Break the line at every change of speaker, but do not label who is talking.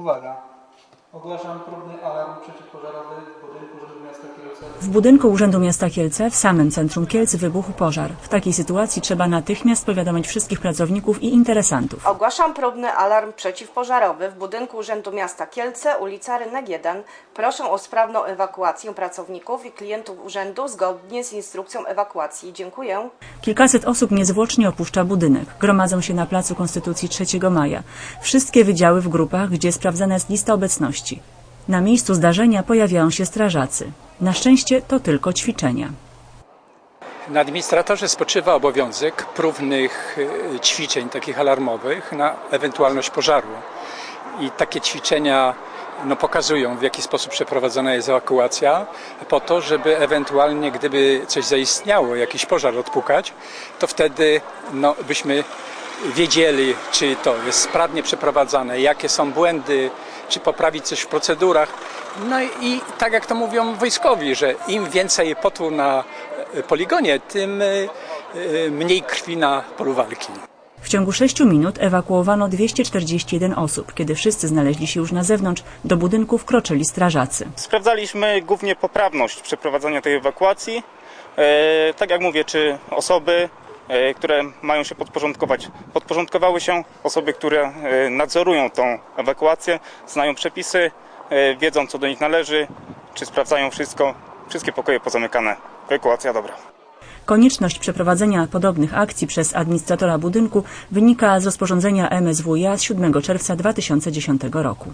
Uwaga. Ogłaszam próbny alarm przeciwpożarowy w budynku Urzędu Miasta.
W budynku Urzędu Miasta Kielce, w samym centrum Kielc, wybuchł pożar. W takiej sytuacji trzeba natychmiast powiadomić wszystkich pracowników i interesantów.
Ogłaszam próbny alarm przeciwpożarowy w budynku Urzędu Miasta Kielce, ulica Rynek 1. Proszę o sprawną ewakuację pracowników i klientów urzędu zgodnie z instrukcją ewakuacji. Dziękuję.
Kilkaset osób niezwłocznie opuszcza budynek. Gromadzą się na Placu Konstytucji 3 maja. Wszystkie wydziały w grupach, gdzie sprawdzana jest lista obecności. Na miejscu zdarzenia pojawiają się strażacy. Na szczęście to tylko ćwiczenia.
Na administratorze spoczywa obowiązek próbnych e, ćwiczeń takich alarmowych na ewentualność pożaru. I takie ćwiczenia no, pokazują, w jaki sposób przeprowadzona jest ewakuacja, po to, żeby ewentualnie, gdyby coś zaistniało, jakiś pożar odpukać, to wtedy no, byśmy wiedzieli, czy to jest sprawnie przeprowadzane, jakie są błędy, czy poprawić coś w procedurach. No i tak jak to mówią wojskowi, że im więcej potu na e, poligonie, tym e, e, mniej krwi na polu walki.
W ciągu 6 minut ewakuowano 241 osób. Kiedy wszyscy znaleźli się już na zewnątrz, do budynku wkroczyli strażacy.
Sprawdzaliśmy głównie poprawność przeprowadzania tej ewakuacji. Tak jak mówię, czy osoby, które mają się podporządkować, podporządkowały się, osoby, które e, nadzorują tą ewakuację, znają przepisy, e, wiedzą co do nich należy, czy sprawdzają wszystko, wszystkie pokoje pozamykane. Ewakuacja dobra.
Konieczność przeprowadzenia podobnych akcji przez administratora budynku wynika z rozporządzenia MSWiA z 7 czerwca 2010 roku.